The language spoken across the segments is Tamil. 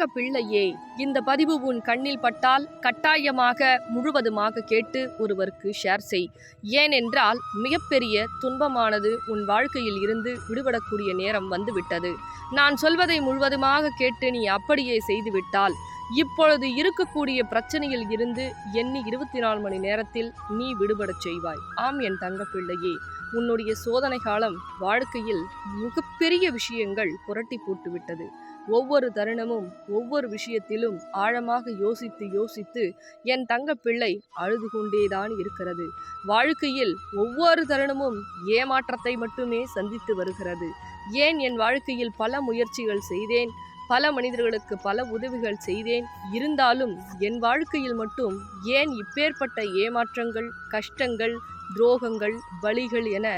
தங்க பிள்ளையே இந்த பதிவு உன் கண்ணில் பட்டால் கட்டாயமாக முழுவதுமாக கேட்டு ஒருவருக்கு ஷேர் செய். ஏனென்றால் மிகப்பெரிய துன்பமானது உன் வாழ்க்கையில் இருந்து விடுபடக்கூடிய நேரம் வந்துவிட்டது. நான் சொல்வதை முழுவதுமாக கேட்டு நீ அப்படியே செய்துவிட்டால் இப்பொழுது இருக்கக்கூடிய பிரச்சனையில் இருந்து எண்ணி இருபத்தி நாலு மணி நேரத்தில் நீ விடுபடச் செய்வாய். ஆம் என் தங்க பிள்ளையே உன்னுடைய சோதனை காலம் வாழ்க்கையில் மிகப்பெரிய விஷயங்கள் புரட்டி போட்டுவிட்டது. ஒவ்வொரு தருணமும் ஒவ்வொரு விஷயத்திலும் ஆழமாக யோசித்து யோசித்து என் தங்க பிள்ளை அழுது கொண்டேதான் இருக்கிறது. வாழ்க்கையில் ஒவ்வொரு தருணமும் ஏமாற்றத்தை மட்டுமே சந்தித்து வருகிறது. ஏன் என் வாழ்க்கையில் பல முயற்சிகள் செய்தேன்? பல மனிதர்களுக்கு பல உதவிகள் செய்தேன். இருந்தாலும் என் வாழ்க்கையில் மட்டும் ஏன் இப்பேற்பட்ட ஏமாற்றங்கள் கஷ்டங்கள் துரோகங்கள் வழிகள் என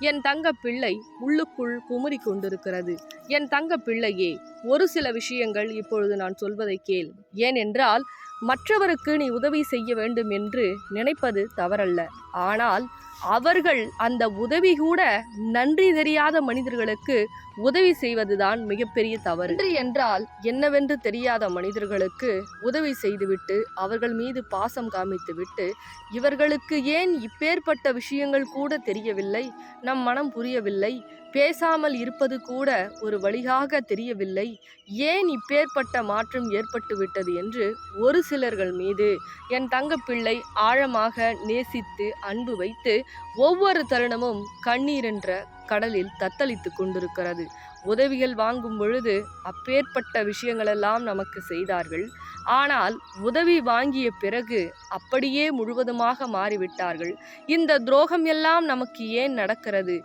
என் தங்க பிள்ளை உள்ளுக்குள் குமுறி கொண்டிருக்கிறது. என் தங்க பிள்ளையே ஒரு சில விஷயங்கள் இப்பொழுது நான் சொல்வதை கேள். ஏனென்றால் மற்றவருக்கு நீ உதவி செய்ய வேண்டும் என்று நினைப்பது தவறல்ல. ஆனால் அவர்கள் அந்த உதவி கூட நன்றி தெரியாத மனிதர்களுக்கு உதவி செய்வதுதான் மிகப்பெரிய தவறு. நன்றி என்றால் என்னவென்று தெரியாத மனிதர்களுக்கு உதவி செய்துவிட்டு அவர்கள் மீது பாசம் காமித்துவிட்டு இவர்களுக்கு ஏன் இப்பேற்பட்ட விஷயங்கள் கூட தெரியவில்லை? நம் மனம் புரியவில்லை. பேசாமல் இருப்பது கூட ஒரு வழியாக தெரியவில்லை. ஏன் இப்பேற்பட்ட மாற்றம் ஏற்பட்டுவிட்டது என்று ஒரு சிலர்கள் மீது என் தங்கப்பிள்ளை ஆழமாக நேசித்து அன்பு வைத்து ஒவ்வொரு தருணமும் கண்ணீர் என்ற கடலில் தத்தளித்து கொண்டிருக்கிறது. உதவிகள் வாங்கும் பொழுது அப்பேற்பட்ட விஷயங்களெல்லாம் நமக்கு செய்தார்கள். ஆனால் உதவி வாங்கிய பிறகு அப்படியே முழுவதுமாக மாறிவிட்டார்கள். இந்த துரோகம் எல்லாம் நமக்கு ஏன் நடக்கிறது?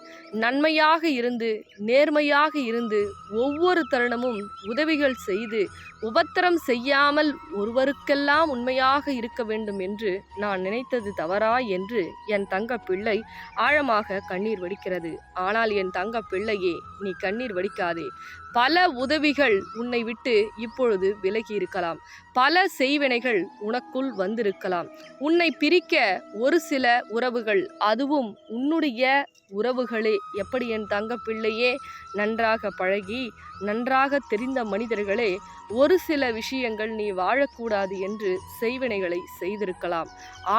நன்மையாக இருந்து நேர்மையாக இருந்து ஒவ்வொரு தருணமும் உதவிகள் செய்து உபத்திரம் செய்யாமல் ஒருவருக்கெல்லாம் உண்மையாக இருக்க வேண்டும் என்று நான் நினைத்தது தவறா என்று என் தங்க பிள்ளை ஆழமாக கண்ணீர் வடிக்கிறது. ஆனால் என் தங்க பிள்ளையே நீ கண்ணீர் வடிக்காதே. பல உதவிகள் உன்னை விட்டு இப்பொழுது விலகி இருக்கலாம். பல செய்வினைகள் உனக்குள் வந்திருக்கலாம். உன்னை பிரிக்க ஒரு சில உறவுகள் அதுவும் உன்னுடைய உறவுகளே. எப்படி என் தங்க பிள்ளையே? நன்றாக பழகி நன்றாக தெரிந்த மனிதர்களே ஒரு ஒரு சில விஷயங்கள் நீ வாழக்கூடாது என்று செய்வினைகளை செய்திருக்கலாம்.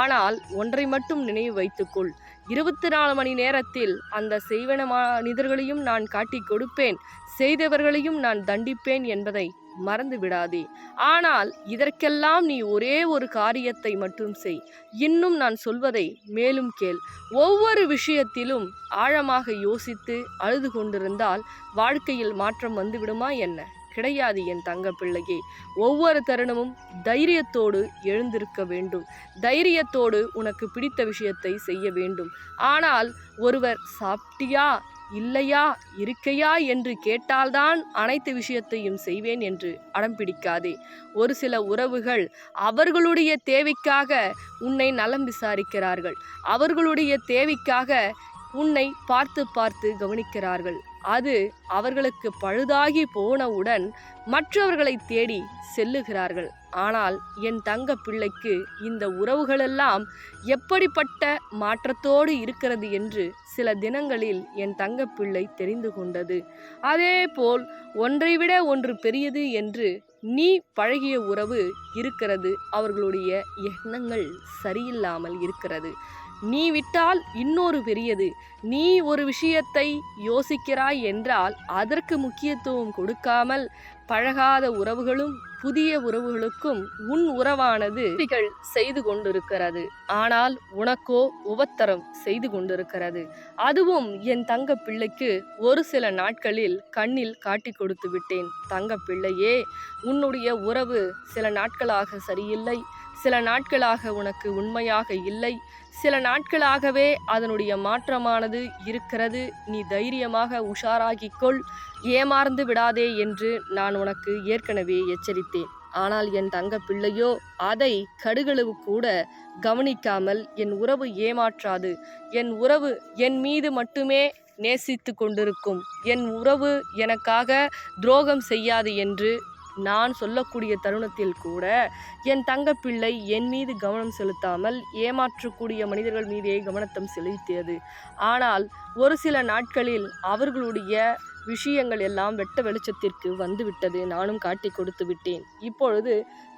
ஆனால் ஒன்றை மட்டும் நினைவு வைத்துக்கொள். இருபத்தி நாலு மணி நேரத்தில் அந்த செய்வன மனிதர்களையும் நான் காட்டி கொடுப்பேன். செய்தவர்களையும் நான் தண்டிப்பேன் என்பதை மறந்து விடாதே. ஆனால் இதற்கெல்லாம் நீ ஒரே ஒரு காரியத்தை மட்டும் செய். இன்னும் நான் சொல்வதை மேலும் கேள். ஒவ்வொரு விஷயத்திலும் ஆழமாக யோசித்து அழுது கொண்டிருந்தால் வாழ்க்கையில் மாற்றம் வந்துவிடுமா என்ன? கிடையாது என் தங்க பிள்ளையே. ஒவ்வொரு தருணமும் தைரியத்தோடு எழுந்திருக்க வேண்டும். தைரியத்தோடு உனக்கு பிடித்த விஷயத்தை செய்ய வேண்டும். ஆனால் ஒருவர் சாப்பிட்டியா இல்லையா இருக்கையா என்று கேட்டால்தான் அனைத்து விஷயத்தையும் செய்வேன் என்று அடம் பிடிக்காதே. ஒரு சில உறவுகள் அவர்களுடைய தேவைக்காக உன்னை நலம் விசாரிக்கிறார்கள். அவர்களுடைய தேவைக்காக உன்னை பார்த்து பார்த்து கவனிக்கிறார்கள். அது அவர்களுக்கு பழுதாகி போனவுடன் மற்றவர்களை தேடி செல்லுகிறார்கள். ஆனால் என் தங்க பிள்ளைக்கு இந்த உறவுகளெல்லாம் எப்படிப்பட்ட மாற்றத்தோடு இருக்கிறது என்று சில தினங்களில் என் தங்க பிள்ளை தெரிந்து கொண்டது. அதேபோல் ஒன்றைவிட ஒன்று பெரியது என்று நீ பழகிய உறவு இருக்கிறது. அவர்களுடைய எண்ணங்கள் சரியில்லாமல் இருக்கிறது. நீ விட்டால் இன்னொரு பெரியது. நீ ஒரு விஷயத்தை யோசிக்கிறாய் என்றால் அதற்கு முக்கியத்துவம் கொடுக்காமல் பழகாத உறவுகளும் புதிய உறவுகளுக்கும் உன் உறவானது செய்து கொண்டிருக்கிறது. ஆனால் உனக்கோ உபத்தரம் செய்து கொண்டிருக்கிறது. அதுவும் என் தங்க பிள்ளைக்கு ஒரு சில நாட்களில் கண்ணில் காட்டி கொடுத்து விட்டேன். தங்க பிள்ளையே உன்னுடைய உறவு சில நாட்களாக சரியில்லை. சில நாட்களாக உனக்கு உண்மையாக இல்லை. சில நாட்களாகவே அதனுடைய மாற்றமானது இருக்கிறது. நீ தைரியமாக உஷாராகிக்கொள் ஏமாறந்து விடாதே என்று நான் உனக்கு ஏற்கனவே எச்சரித்தேன். ஆனால் என் தங்க பிள்ளையோ அதை கடுகளவு கூட கவனிக்காமல் என் உறவு ஏமாற்றாது. என் உறவு என் மீது மட்டுமே நேசித்து கொண்டிருக்கும். என் உறவு எனக்காக துரோகம் செய்யாது என்று நான் சொல்லக்கூடிய தருணத்தில் கூட என் தங்கப்பிள்ளை என் மீது கவனம் செலுத்தாமல் ஏமாற்றக்கூடிய மனிதர்கள் மீதே கவனத்தம் செலுத்தியது. ஆனால் ஒரு சில நாட்களில் அவர்களுடைய விஷயங்கள் எல்லாம் வெட்ட வெளிச்சத்திற்கு வந்துவிட்டது. நானும் காட்டி கொடுத்து விட்டேன். இப்பொழுது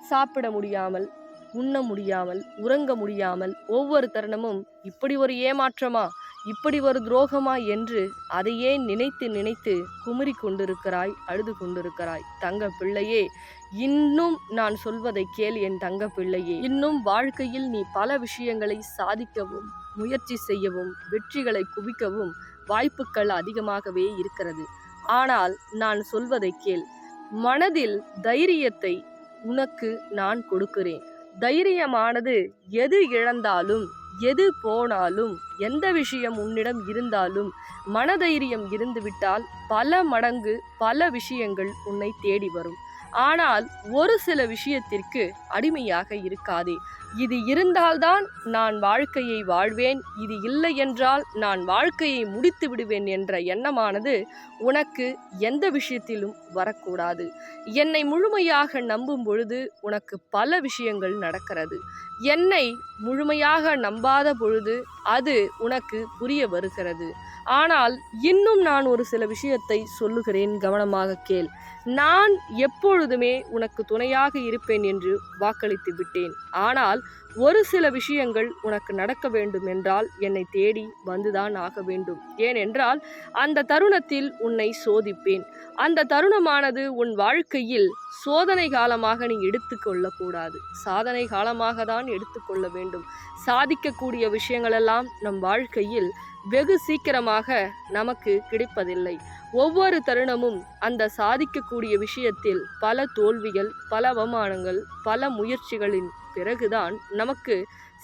சாப்பிட முடியாமல் உண்ண முடியாமல் உறங்க முடியாமல் ஒவ்வொரு தருணமும் இப்படி ஒரு ஏமாற்றமா? இப்படி ஒரு துரோகமா என்று அதையே நினைத்து நினைத்து குமரி கொண்டிருக்கிறாய் அழுது கொண்டிருக்கிறாய். தங்க பிள்ளையே இன்னும் நான் சொல்வதை கேள் என் தங்க பிள்ளையே. இன்னும் வாழ்க்கையில் நீ பல விஷயங்களை சாதிக்கவும் முயற்சி செய்யவும் வெற்றிகளை குவிக்கவும் வாய்ப்புகள் அதிகமாகவே இருக்கிறது. ஆனால் நான் சொல்வதை கேள். மனதில் தைரியத்தை உனக்கு நான் கொடுக்கிறேன். தைரியமானது எது இழந்தாலும் எது போனாலும் எந்த விஷயம் உன்னிடம் இருந்தாலும் மனதைரியம் இருந்துவிட்டால் பல மடங்கு பல விஷயங்கள் உன்னை தேடி வரும். ஆனால் ஒரு சில விஷயத்திற்கு அடிமையாக இருக்காதே. இது இருந்தால்தான் நான் வாழ்க்கையை வாழ்வேன் இது இல்லை என்றால் நான் வாழ்க்கையை முடித்து விடுவேன் என்ற எண்ணமானது உனக்கு எந்த விஷயத்திலும் வரக்கூடாது. என்னை முழுமையாக நம்பும் பொழுது உனக்கு பல விஷயங்கள் நடக்கிறது. என்னை முழுமையாக நம்பாத பொழுது அது உனக்கு புரிய வருகிறது. ஆனால் இன்னும் நான் ஒரு சில விஷயத்தை சொல்லுகிறேன் கவனமாக கேள். நான் எப்பொழுதுமே உனக்கு துணையாக இருப்பேன் என்று வாக்களித்து விட்டேன். ஆனால் ஒரு சில விஷயங்கள் உனக்கு நடக்க வேண்டும் என்றால் என்னை தேடி வந்துதான் ஆக வேண்டும். ஏனென்றால் அந்த தருணத்தில் உன்னை சோதிப்பேன். அந்த தருணமானது உன் வாழ்க்கையில் சோதனை காலமாக நீ எடுத்துக்கொள்ளக்கூடாது சாதனை காலமாக தான் எடுத்துக்கொள்ள வேண்டும். சாதிக்கக்கூடிய விஷயங்களெல்லாம் நம் வாழ்க்கையில் வெகு சீக்கிரமாக நமக்கு கிடைப்பதில்லை. ஒவ்வொரு தருணமும் அந்த சாதிக்கக்கூடிய விஷயத்தில் பல தோல்விகள் பல அவமானங்கள் பல முயற்சிகளின் பிறகுதான் நமக்கு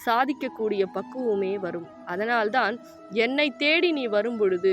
சாதிக்கக்கூடிய பக்குவமே வரும். அதனால்தான் என்னை தேடி நீ வரும் பொழுது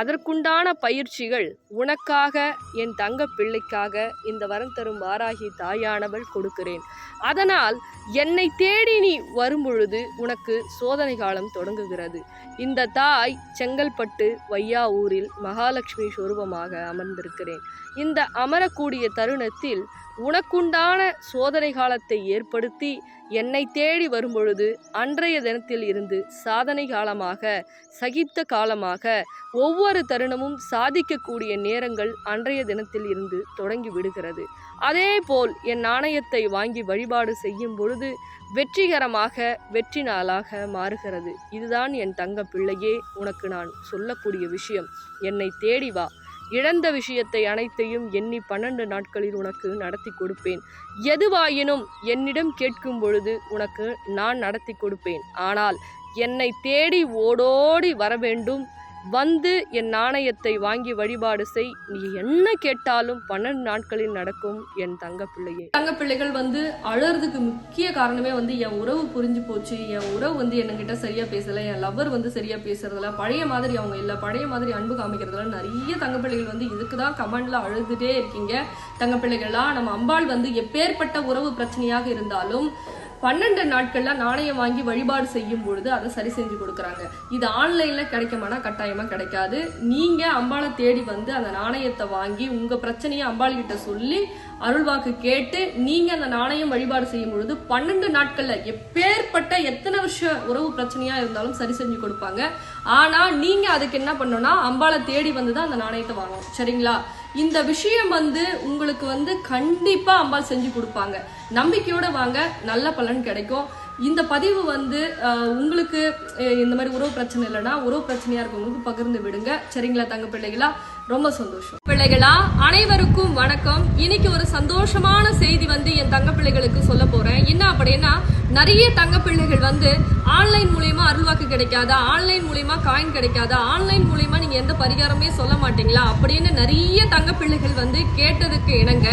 அதற்குண்டான பயிற்சிகள் உனக்காக என் தங்க பிள்ளைக்காக இந்த வரம் தரும் வாராகி தாயானவள் கொடுக்கிறேன். அதனால் என்னை தேடி நீ வரும் பொழுது உனக்கு சோதனை காலம் தொடங்குகிறது. இந்த தாய் செங்கல்பட்டு வையாவூரில் மகாலட்சுமி சொரூபமாக அமர்ந்திருக்கிறேன். இந்த அமரக்கூடிய தருணத்தில் உனக்குண்டான சோதனை காலத்தை ஏற்படுத்தி என்னை தேடி வரும்பொழுது அன்றைய தினத்தில் இருந்து சாதனை காலமாக சகித்த காலமாக ஒவ்வொரு தருணமும் சாதிக்கக்கூடிய நேரங்கள் அன்றைய தினத்தில் இருந்து தொடங்கி விடுகிறது. அதேபோல் என் நாணயத்தை வாங்கி வழிபாடு செய்யும் பொழுது வெற்றிகரமாக வெற்றி நாளாக மாறுகிறது. இதுதான் என் தங்க பிள்ளையே உனக்கு நான் சொல்லக்கூடிய விஷயம். என்னை தேடி வா. இழந்த விஷயத்தை அனைத்தையும் எண்ணி பன்னெண்டு நாட்களில் உனக்கு நடத்தி கொடுப்பேன். எதுவாயினும் என்னிடம் கேட்கும் பொழுது உனக்கு நான் நடத்தி கொடுப்பேன். ஆனால் என்னை தேடி ஓடோடி வர வேண்டும் வந்து என் நாணயத்தை வாங்கி வழிபாடு செய். நீ என்ன கேட்டாலும் பன்னெண்டு நாட்களில் நடக்கும் என் தங்க பிள்ளையே தங்க பிள்ளைகள் வந்து அழறதுக்கு முக்கிய காரணமே வந்து என் உறவு புரிஞ்சு போச்சு. என் உறவு வந்து என்கிட்ட சரியா பேசல. என் லவ்வர் வந்து சரியா பேசுறதுல பழைய மாதிரி அவங்க இல்ல. பழைய மாதிரி அன்பு காமிக்கிறதுல நிறைய தங்க பிள்ளைகள் வந்து இதுக்கு தான் கமெண்ட்ல அழுதுட்டே இருக்கீங்க. தங்க பிள்ளைகள்லாம் நம்ம அம்பாள் வந்து எப்பேற்பட்ட உறவு பிரச்சனையாக இருந்தாலும் பன்னெண்டு நாட்கள்ல நாணயம் வாங்கி வழிபாடு செய்யும் பொழுது அதை சரி செஞ்சு கொடுக்குறாங்க. இது ஆன்லைன்ல கிடைக்குமானா கட்டாயமா கிடைக்காது. நீங்க அம்பாளை தேடி வந்து அந்த நாணயத்தை வாங்கி உங்க பிரச்சனையை அம்பாள் கிட்ட சொல்லி அருள்வாக்கு கேட்டு நீங்க அந்த நாணயம் வழிபாடு செய்யும் பொழுது பன்னெண்டு நாட்கள்ல எப்பேற்பட்ட எத்தனை வருஷம் உறவு பிரச்சனையா இருந்தாலும் சரி செஞ்சு கொடுப்பாங்க. ஆனா நீங்க அதுக்கு என்ன பண்ணணும்னா அம்பாளை தேடி வந்து தான் அந்த நாணயத்தை வாங்கணும். சரிங்களா? இந்த விஷயம் வந்து உங்களுக்கு வந்து கண்டிப்பாக அம்பாள் செஞ்சு கொடுப்பாங்க. நம்பிக்கையோட வாங்க நல்ல பலன் கிடைக்கும். இந்த பதிவு வந்து உங்களுக்கு இந்த மாதிரி உறவு பிரச்சனை இல்லைன்னா உறவு பிரச்சனையாக இருக்கவங்களுக்கு பகிர்ந்து விடுங்க. சரிங்களா தங்க பிள்ளைகளா? ரொம்ப சந்தோஷம். பிள்ளைகளா அனைவருக்கும் வணக்கம். இன்னைக்கு ஒரு சந்தோஷமான செய்தி வந்து என் தங்க பிள்ளைகளுக்கு சொல்ல போறேன். என்ன அப்படின்னா நிறைய தங்க பிள்ளைகள் வந்து ஆன்லைன் மூலியமா அருள்வாக்கு கிடைக்காதா ஆன்லைன் மூலியமா காயின் கிடைக்காதா ஆன்லைன் மூலியமா நீங்க எந்த பரிகாரமே சொல்ல மாட்டீங்களா அப்படின்னு நிறைய தங்க பிள்ளைகள் வந்து கேட்டதுக்கு இணங்க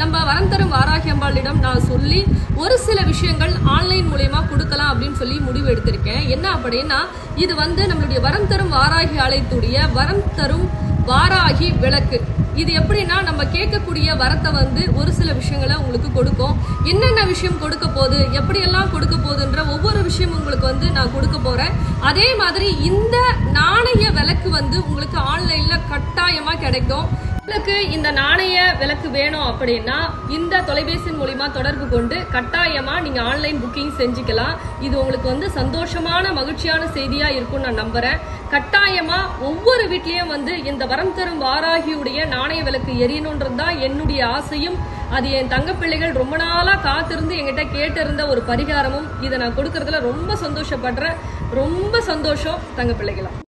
நம்ம வரம் தரும் வாராகி அம்பாளிடம் நான் சொல்லி ஒரு சில விஷயங்கள் ஆன்லைன் மூலயமா கொடுக்கலாம் அப்படின்னு சொல்லி முடிவு எடுத்திருக்கேன். என்ன அப்படின்னா இது வந்து நம்மளுடைய வரம் தரும் வாராகி ஆலயத்துடைய வரம் தரும் வாராகி விளக்கு. இது எப்படின்னா நம்ம கேட்கக்கூடிய வரத்தை வந்து ஒரு சில விஷயங்களை உங்களுக்கு கொடுக்கும். என்னென்ன விஷயம் கொடுக்க போகுது எப்படியெல்லாம் கொடுக்க போகுதுன்ற ஒவ்வொரு விஷயம் உங்களுக்கு வந்து நான் கொடுக்க போகிறேன் அதே மாதிரி இந்த நாணய விளக்கு வந்து உங்களுக்கு ஆன்லைனில் கட்டாயமாக கிடைக்கும். உங்களுக்கு இந்த நாணய விளக்கு வேணும் அப்படின்னா இந்த தொலைபேசி மூலிமா தொடர்பு கொண்டு கட்டாயமா நீங்க ஆன்லைன் புக்கிங் செஞ்சுக்கலாம். இது உங்களுக்கு வந்து சந்தோஷமான மகிழ்ச்சியான செய்தியா இருக்கும்னு நான் நம்புறேன். கட்டாயமா ஒவ்வொரு வீட்லயும் வந்து இந்த வரம் தரும் வாராகியுடைய நாணய விளக்கு எரியணுன்றது தான் என்னுடைய ஆசையும். அது என் தங்க பிள்ளைகள் ரொம்ப நாளா காத்திருந்து என்கிட்ட கேட்டிருந்த ஒரு பரிகாரமும் இதை நான் கொடுக்கறதுல ரொம்ப சந்தோஷப்படுறேன். ரொம்ப சந்தோஷம் தங்க பிள்ளைகளா